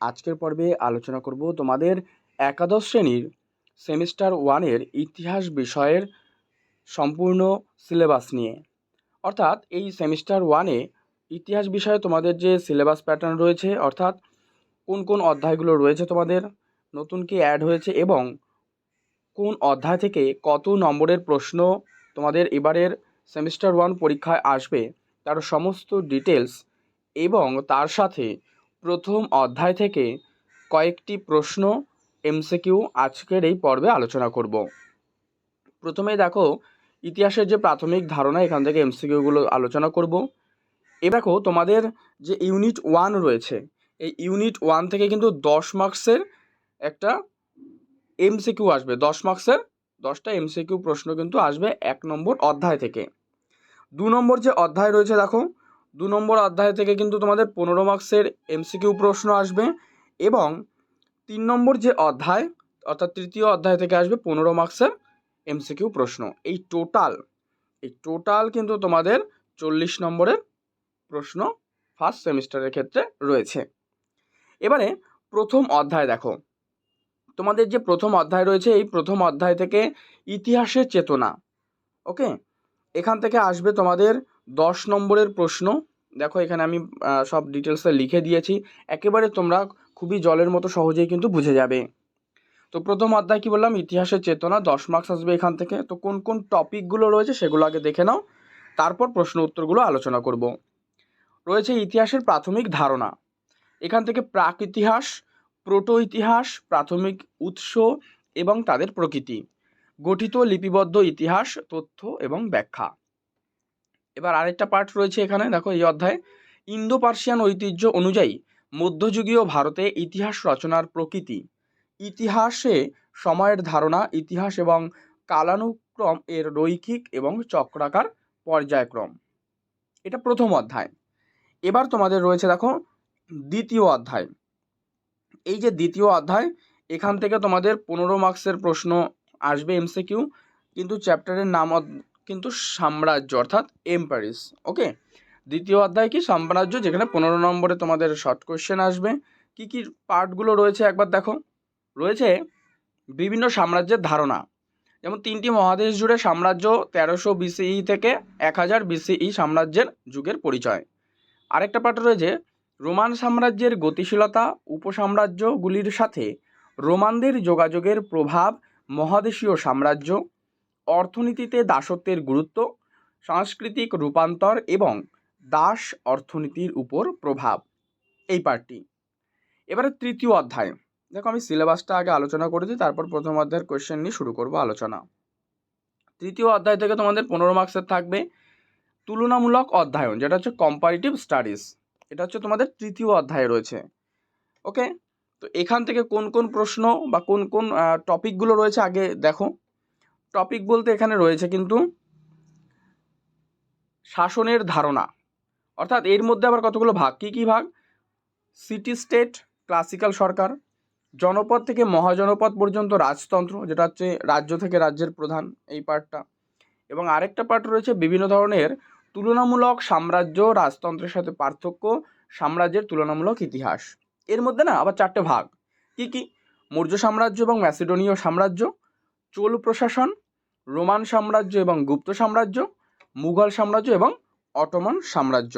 আজকের পর্বে আলোচনা করব তোমাদের একাদশ শ্রেণির সেমিস্টার ওয়ানের ইতিহাস বিষয়ের সম্পূর্ণ সিলেবাস নিয়ে। অর্থাৎ এই সেমিস্টার ওয়ানে ইতিহাস বিষয়ে তোমাদের যে সিলেবাস প্যাটার্ন রয়েছে, অর্থাৎ কোন কোন অধ্যায়গুলো রয়েছে তোমাদের, নতুন কি অ্যাড হয়েছে এবং কোন অধ্যায় থেকে কত নম্বরের প্রশ্ন তোমাদের এবারের সেমিস্টার ওয়ান পরীক্ষায় আসবে, তার সমস্ত ডিটেলস এবং তার সাথে প্রথম অধ্যায় থেকে কয়েকটি প্রশ্ন এমসিকিউ আজকের এই পর্বে আলোচনা করব। প্রথমে দেখো, ইতিহাসের যে প্রাথমিক ধারণা, এখান থেকে এমসিকিউগুলো আলোচনা করব। এ দেখো, তোমাদের যে ইউনিট ওয়ান রয়েছে, এই ইউনিট ওয়ান থেকে কিন্তু দশ মার্কসের একটা এমসিকিউ আসবে। দশ মার্কসের দশটা এমসিকিউ প্রশ্ন কিন্তু আসবে এক নম্বর অধ্যায় থেকে। দু নম্বর যে অধ্যায় রয়েছে, দেখো দু নম্বর অধ্যায় থেকে কিন্তু তোমাদের পনেরো মার্কসের এমসিকিউ প্রশ্ন আসবে এবং তিন নম্বর যে অধ্যায়, অর্থাৎ তৃতীয় অধ্যায় থেকে আসবে পনেরো মার্কসের এমসিকিউ প্রশ্ন। এই টোটাল এই টোটাল কিন্তু তোমাদের চল্লিশ নম্বরের প্রশ্ন ফার্স্ট সেমিস্টারের ক্ষেত্রে রয়েছে। এবারে প্রথম অধ্যায় দেখো। তোমাদের যে প্রথম অধ্যায় রয়েছে, এই প্রথম অধ্যায় থেকে ইতিহাসের চেতনা, ওকে? এখান থেকে আসবে তোমাদের দশ নম্বরের প্রশ্ন দেখো, এখানে আমি সব ডিটেলসে লিখে দিয়েছি। একেবারে তোমরা খুবই জলের মতো সহজেই কিন্তু বুঝে যাবে। তো প্রথম অধ্যায় কি বললাম? ইতিহাসের চেতনা, দশ মার্কস আসবে এখান থেকে। তো কোন কোন টপিকগুলো রয়েছে সেগুলো আগে দেখে নাও। তারপর প্রশ্ন উত্তরগুলো আলোচনা করব। রয়েছে ইতিহাসের প্রাথমিক ধারণা। এখান থেকে প্রাক ইতিহাস প্রোটো ইতিহাস প্রাথমিক উৎস এবং তাদের প্রকৃতি। গঠিত লিপিবদ্ধ ইতিহাস, তথ্য এবং ব্যাখ্যা। এবার আরেকটা পার্ট রয়েছে এখানে, দেখো এই অধ্যায়ে। ইন্দো পার্সিয়ান ঐতিহ্য অনুযায়ী মধ্যযুগীয় ভারতে ইতিহাস রচনার প্রকৃতি। ইতিহাসে সময়ের ধারণা, ইতিহাস এবং কালানুক্রম এর রৈখিক এবং চক্রাকার পর্যায়ক্রম। এটা প্রথম অধ্যায়। এবার তোমাদের রয়েছে, দেখো, দ্বিতীয় অধ্যায়। এই যে দ্বিতীয় অধ্যায়, এখান থেকে তোমাদের পনেরো মার্কসের প্রশ্ন আসবে এমসিকিউ কিন্তু চ্যাপ্টারের নাম কিন্তু সাম্রাজ্য, অর্থাৎ এম্পারিস ওকে দ্বিতীয় অধ্যায় কি? সাম্রাজ্য, যেখানে পনেরো নম্বরে তোমাদের শর্ট কোয়েশ্চেন আসবে। কি কি পার্টগুলো রয়েছে একবার দেখো? রয়েছে বিভিন্ন সাম্রাজ্যের ধারণা। যেমন তিনটি মহাদেশ জুড়ে সাম্রাজ্য তেরোশো বিসিই থেকে এক হাজার বিসিই সাম্রাজ্যের যুগের পরিচয়। আরেকটা পার্ট রয়েছে, রোমান সাম্রাজ্যের গতিশীলতা, উপসাম্রাজ্যগুলির সাথে রোমানদের যোগাযোগের প্রভাব, মহাদেশীয় সাম্রাজ্য অর্থনীতিতে দাসত্বের গুরুত্ব, সাংস্কৃতিক রূপান্তর এবং দাস অর্থনীতির উপর প্রভাব। এই পার্টটি। এবারে তৃতীয় অধ্যায়। দেখো আমি সিলেবাসটা আগে আলোচনা করে দিই তারপর প্রথম অধ্যায়ের কোয়েশ্চেন নিয়ে শুরু করব আলোচনা। তৃতীয় অধ্যায় থেকে তোমাদের পনেরো মার্কসের থাকবে। তুলনামূলক অধ্যয়ন, যেটা হচ্ছে কম্পারিটিভ স্টাডিজ এটা হচ্ছে তোমাদের তৃতীয় অধ্যায়ে রয়েছে। ওকে তো এখান থেকে কোন কোন প্রশ্ন বা কোন কোন টপিকগুলো রয়েছে আগে দেখো। টপিক বলতে এখানে রয়েছে কিন্তু শাসনের ধারণা। অর্থাৎ এর মধ্যে আবার কতগুলো ভাগ? কী কী ভাগ? সিটি স্টেট ক্লাসিক্যাল সরকার, জনপদ থেকে মহাজনপদ পর্যন্ত রাজতন্ত্র, যেটা হচ্ছে রাজ্য থেকে রাজ্যের প্রধান এই পার্টটা। এবং আরেকটা পার্ট রয়েছে বিভিন্ন ধরনের তুলনামূলক সাম্রাজ্য, রাজতন্ত্রের সাথে পার্থক্য, সাম্রাজ্যের তুলনামূলক ইতিহাস। এর মধ্যে না আবার চারটে ভাগ। কি কি? মৌর্য সাম্রাজ্য এবং ম্যাসিডোনীয় সাম্রাজ্য। চোল প্রশাসন, রোমান সাম্রাজ্য এবং গুপ্ত সাম্রাজ্য, মুঘল সাম্রাজ্য এবং অটোমান সাম্রাজ্য।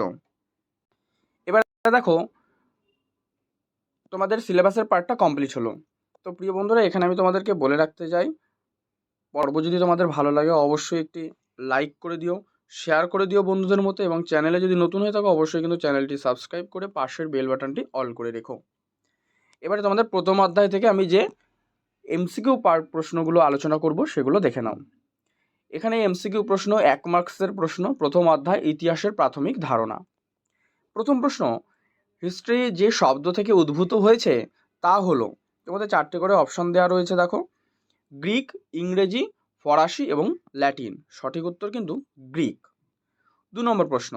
এবার দেখো, তোমাদের সিলেবাসের পার্টটা কমপ্লিট হলো। তো প্রিয় বন্ধুরা, এখানে আমি তোমাদেরকে বলে রাখতে চাই, পর্ব যদি তোমাদের ভালো লাগে অবশ্যই একটি লাইক করে দিও, শেয়ার করে দিও বন্ধুদের মতো এবং চ্যানেলে যদি নতুন হয়ে থাকো অবশ্যই কিন্তু চ্যানেলটি সাবস্ক্রাইব করে পাশের বেল বাটনটি অল করে রেখো। এবারে তোমাদের প্রথম অধ্যায় থেকে আমি যে এমসিকিউ পার প্রশ্নগুলো আলোচনা করব, সেগুলো দেখে নাও। এখানে এমসিকিউ প্রশ্ন এক মার্কসের প্রশ্ন, প্রথম অধ্যায়, ইতিহাসের প্রাথমিক ধারণা। প্রথম প্রশ্ন, হিস্ট্রি যে শব্দ থেকে উদ্ভূত হয়েছে, তা হলো তোমাদের চারটে করে অপশন দেওয়া রয়েছে, দেখো। গ্রিক, ইংরেজি, ফরাসি এবং ল্যাটিন। সঠিক উত্তর কিন্তু গ্রিক। দু নম্বর প্রশ্ন,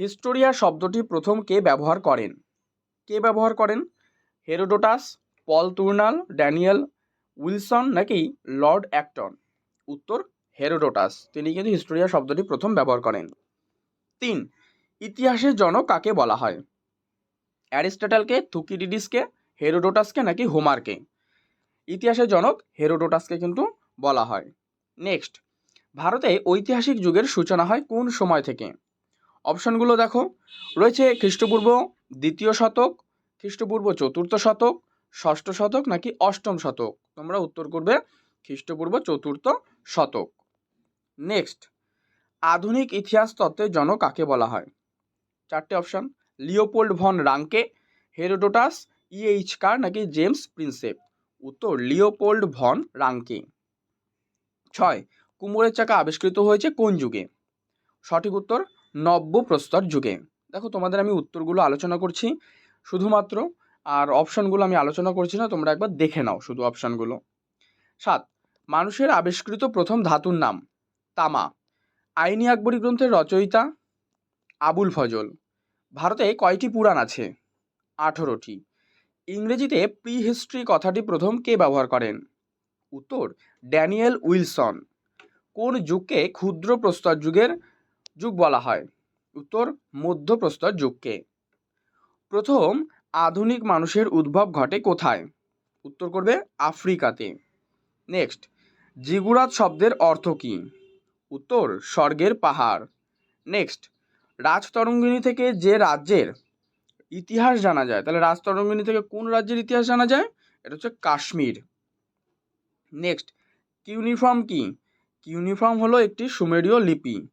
হিস্টোরিয়া শব্দটি প্রথম কে ব্যবহার করেন? কে ব্যবহার করেন? Herodotus Paul Tournal Daniel Wilson নাকি লর্ড অ্যাক্টন? উত্তর, হেরোডোটাস। তিনি কিন্তু হিস্টোরিয়া শব্দটি প্রথম ব্যবহার করেন। তিন, ইতিহাসের জনক কাকে বলা হয়? অ্যারিস্টটলকে থুকিডিডিসকে, হেরোডোটাসকে নাকি হোমারকে? ইতিহাসের জনক হেরোডোটাসকে কিন্তু বলা হয়। নেক্সট, ভারতে ঐতিহাসিক যুগের সূচনা হয় কোন সময় থেকে? অপশনগুলো দেখো। রয়েছে খ্রিস্টপূর্ব দ্বিতীয় শতক, খ্রিস্টপূর্ব চতুর্থ শতক ষষ্ঠ শতক নাকি অষ্টম শতক? তোমরা উত্তর করবে খ্রিস্টপূর্ব চতুর্থ শতক। নেক্সট আধুনিক ইতিহাস তত্ত্বের জনক কাকে বলা হয়? চারটে option Leopold von Ranke Herodotus E H Carr নাকি জেমস প্রিন্সেপ উত্তর লিওপোল্ড ভন রাঙ্কে ছয়, কুমোরের চাকা আবিষ্কৃত হয়েছে কোন যুগে? সঠিক উত্তর নব্য প্রস্তর যুগে। দেখো তোমাদের আমি উত্তরগুলো আলোচনা করছি। শুধুমাত্র আর অপশনগুলো আমি আলোচনা করছি না, তোমরা একবার দেখে নাও শুধু অপশনগুলো। সাত, মানুষের আবিষ্কৃত প্রথম ধাতুর নাম, তামা। আইনি আকবরী গ্রন্থের রচয়িতা আবুল ফজল। ভারতে কয়টি পুরাণ আছে? আঠেরোটি। ইংরেজিতে প্রি হিস্ট্রি কথাটি প্রথম কে ব্যবহার করেন? উত্তর, ড্যানিয়েল উইলসন। কোন যুগকে ক্ষুদ্র প্রস্তর যুগের যুগ বলা হয়? উত্তর মধ্য প্রস্তর যুগকে। প্রথম আধুনিক মানুষের উদ্ভব ঘটে কোথায়? উত্তর করবে আফ্রিকাতে। নেক্সট জিগুরাত শব্দের অর্থ কী? উত্তর, স্বর্গের পাহাড়। নেক্সট রাজতরঙ্গিনী থেকে যে রাজ্যের ইতিহাস জানা যায়, তাহলে রাজতরঙ্গিনী থেকে কোন রাজ্যের ইতিহাস জানা যায়? এটা হচ্ছে কাশ্মীর। নেক্সট কিউনিফর্ম কি? কিউনিফর্ম হলো একটি সুমেরীয় লিপি।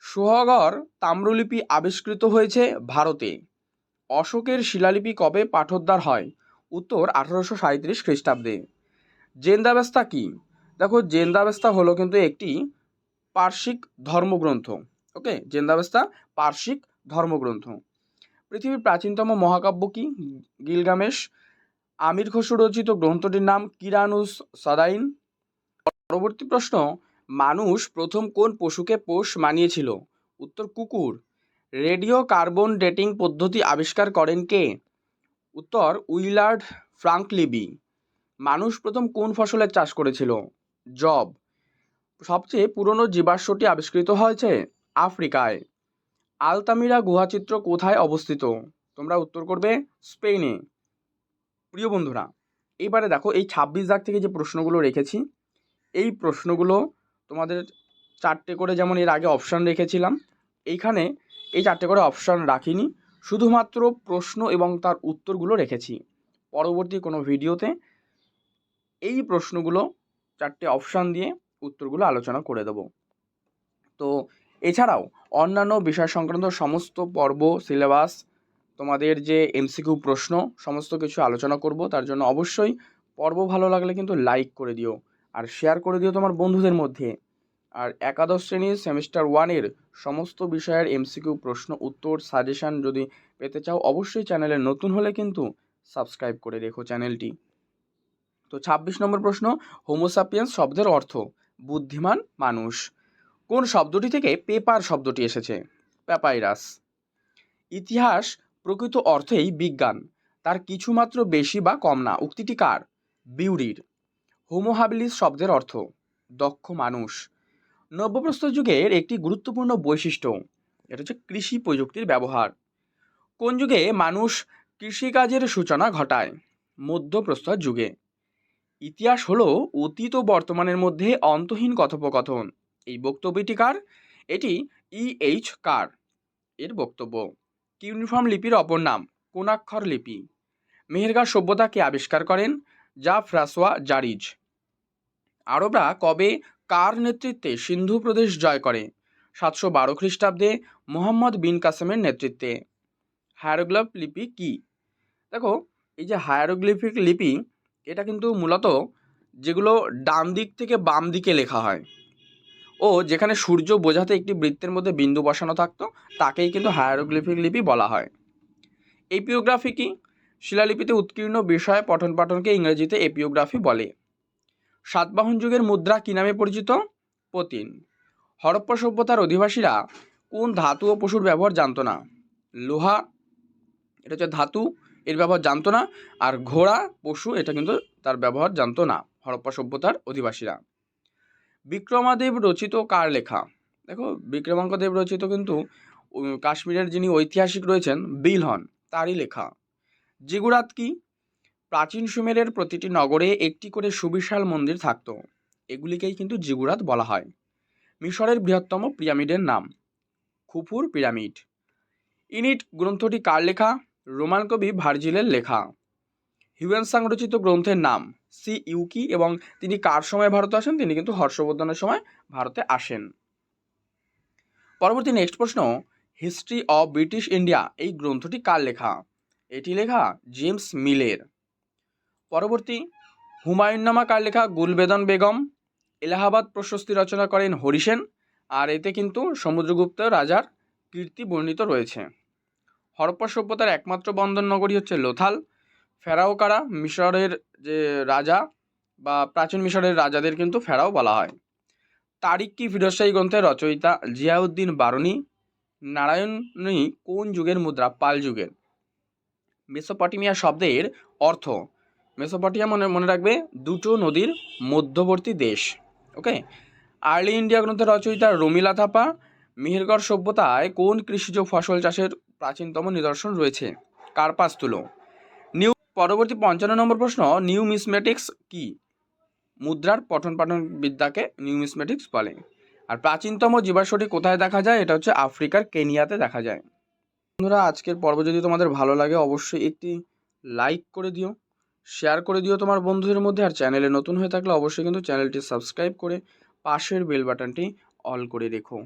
সুহগর তাম্রলিপি আবিষ্কৃত হয়েছে ভারতে। অশোকের শিলালিপি কবে পাঠোদ্ধার হয়? উত্তর আঠারোশো সাঁত্রিশ খ্রিস্টাব্দে। জেন্দাবেস্তা কি? দেখো জেন্দাবেস্তা হলো কিন্তু একটি পার্শ্বিক ধর্মগ্রন্থ, ওকে? জেন্দাবেস্তা পার্শ্বিক ধর্মগ্রন্থ। পৃথিবীর প্রাচীনতম মহাকাব্য কি? গিলগামেশ। আমির খসরু রচিত গ্রন্থটির নাম কিরানুস সাদাইন। পরবর্তী প্রশ্ন, মানুষ প্রথম কোন পশুকে পোষ মানিয়েছিল? উত্তর কুকুর। রেডিও কার্বন ডেটিং পদ্ধতি আবিষ্কার করেন কে? উত্তর, উইলার্ড ফ্রাঙ্কলিবি। মানুষ প্রথম কোন ফসলের চাষ করেছিল? জব। সবচেয়ে পুরনো জীবাশ্মটি আবিষ্কৃত হয়েছে আফ্রিকায়। আলতামিরা গুহাচিত্র কোথায় অবস্থিত? তোমরা উত্তর করবে স্পেনে প্রিয় বন্ধুরা এইবারে দেখো এই ছাব্বিশ দাগ থেকে যে প্রশ্নগুলো রেখেছি, এই প্রশ্নগুলো তোমাদের চারটে করে যেমন এর আগে অপশান রেখেছিলাম, এইখানে এই চারটে করে অপশান রাখিনি। শুধুমাত্র প্রশ্ন এবং তার উত্তরগুলো রেখেছি। পরবর্তী কোনো ভিডিওতে এই প্রশ্নগুলো, চারটে অপশান দিয়ে উত্তরগুলো আলোচনা করে দেবো। তো এছাড়াও অন্যান্য বিষয় সংক্রান্ত সমস্ত পর্ব, সিলেবাস, তোমাদের যে এমসিকিউ প্রশ্ন, সমস্ত কিছু আলোচনা করব। তার জন্য অবশ্যই পর্ব ভালো লাগলে কিন্তু লাইক করে দিও। আর শেয়ার করে দিও তোমার বন্ধুদের মধ্যে। আর একাদশ শ্রেণির সেমিস্টার ওয়ানের সমস্ত বিষয়ের এমসিকিউ প্রশ্ন উত্তর সাজেশান যদি পেতে চাও, অবশ্যই চ্যানেলে নতুন হলে কিন্তু সাবস্ক্রাইব করে রেখো চ্যানেলটি। তো ছাব্বিশ নম্বর প্রশ্ন হোমোসাপিয়েন্স শব্দের অর্থ বুদ্ধিমান মানুষ। কোন শব্দটি থেকে পেপার শব্দটি এসেছে? প্যাপাইরাস ইতিহাস প্রকৃত অর্থেই বিজ্ঞান, তার কিছুমাত্র বেশি বা কম না। উক্তিটি কার? বিউরির। হোমোহাবিলিস শব্দের অর্থ দক্ষ মানুষ। নব্যপ্রস্তর যুগের একটি গুরুত্বপূর্ণ বৈশিষ্ট্য, এটা হচ্ছে কৃষি প্রযুক্তির ব্যবহার। কোন যুগে মানুষ কৃষিকাজের সূচনা ঘটায়? মধ্যপ্রস্তর যুগে। ইতিহাস হলো অতীত ও বর্তমানের মধ্যে অন্তহীন কথোপকথন। এই বক্তব্যটি কার? এটি ই এইচ কার? এর বক্তব্য। কিউনিফর্ম লিপির অপর নাম কোনাক্ষর লিপি। মেহেরগাঁও সভ্যতাকে আবিষ্কার করেন? যা ফ্রাসোয়া জারিজ। আরবরা কবে কার নেতৃত্বে সিন্ধু প্রদেশ জয় করে? সাতশো বারো খ্রিস্টাব্দে মোহাম্মদ বিন কাসেমের নেতৃত্বে। হায়ারোগ্লাফ লিপি কি? দেখো, এই যে হায়ারোগ্লিফিক লিপি, এটা কিন্তু মূলত যেগুলো ডান দিক থেকে বাম দিকে লেখা হয়। ও যেখানে সূর্য বোঝাতে একটি বৃত্তের মধ্যে বিন্দু বসানো থাকতো, তাকেই কিন্তু হায়ারোগ্লিফিক লিপি বলা হয়। এপিওগ্রাফি কি? শিলালিপিতে উৎকীর্ণ বিষয় পঠন পাঠনকে ইংরেজিতে এপিওগ্রাফি বলে। সাতবাহন যুগের মুদ্রা কী নামে পরিচিত? পতিন। হরপ্পা সভ্যতার অধিবাসীরা কোন ধাতু ও পশুর ব্যবহার জানতো না? লোহা, এটা হচ্ছে ধাতু, এর ব্যবহার জানতো না। আর ঘোড়া, পশু, এটা কিন্তু তার ব্যবহার জানতো না, হরপ্পা সভ্যতার অধিবাসীরা। বিক্রমাদেব রচিত কার লেখা? দেখো বিক্রমাঙ্কদেব রচিত কিন্তু কাশ্মীরের যিনি ঐতিহাসিক রয়েছেন, বিলহন, তারই লেখা। জিগুরাত কি? প্রাচীন সুমেরের প্রতিটি নগরে একটি করে সুবিশাল মন্দির থাকত। এগুলিকেই কিন্তু জিগুরাত বলা হয়। মিশরের বৃহত্তম পিরামিডের নাম খুফুর পিরামিড। ইনিট গ্রন্থটি কার লেখা? রোমান কবি ভার্জিলের লেখা। হিউয়েনসাং রচিত গ্রন্থের নাম সি ইউকি এবং তিনি কার সময় ভারতে আসেন? তিনি কিন্তু হর্ষবর্ধনের সময় ভারতে আসেন। পরবর্তী নেক্সট প্রশ্ন হিস্ট্রি অফ ব্রিটিশ ইন্ডিয়া এই গ্রন্থটি কার লেখা? এটি লেখা জেমস মিলের। পরবর্তী হুমায়ুন্নামা কার লেখা গুলবেদন বেগম, এলাহাবাদ প্রশস্তি রচনা করেন হরিসেন আর এতে কিন্তু সমুদ্রগুপ্ত রাজার কীর্তি বর্ণিত রয়েছে। হরপ্পা সভ্যতার একমাত্র বন্দর নগরী হচ্ছে লোথাল। ফেরাও কারা মিশরের যে রাজা বা প্রাচীন মিশরের রাজাদের কিন্তু ফেরাও বলা হয়। তারিক কি ফিরোজশাহী গ্রন্থের রচয়িতা জিয়াউদ্দিন বারুনি নারায়ণী কোন যুগের মুদ্রা? পাল যুগের। মেসোপটেমিয়া শব্দের অর্থ মেসোপটিয়া মনে মনে রাখবে দুটো নদীর মধ্যবর্তী দেশ, ওকে? আর্লি ইন্ডিয়া গ্রন্থের রচয়িতা রমিলা থাপা মিহিরগড় সভ্যতায় কোন কৃষিজ ফসল চাষের প্রাচীনতম নিদর্শন রয়েছে? কার্পাস তুলো। নিউ, পরবর্তী পঞ্চান্ন নম্বর প্রশ্ন নিউমিসমেটিক্স কি? মুদ্রার পঠন পাঠন বিদ্যাকে নিউমিসমেটিক্স বলে। আর প্রাচীনতম জীবাশ্মটি কোথায় দেখা যায়? এটা হচ্ছে আফ্রিকার কেনিয়াতে দেখা যায়। বন্ধুরা, আজকের পর্ব যদি তোমাদের ভালো লাগে, অবশ্যই একটি লাইক করে দিও। শেয়ার করে দিও তোমার বন্ধুদের মধ্যে, আর চ্যানেলে নতুন হয়ে থাকলে অবশ্যই কিন্তু চ্যানেলটি সাবস্ক্রাইব করে পাশের বেল বাটনটি অল করে রেখো।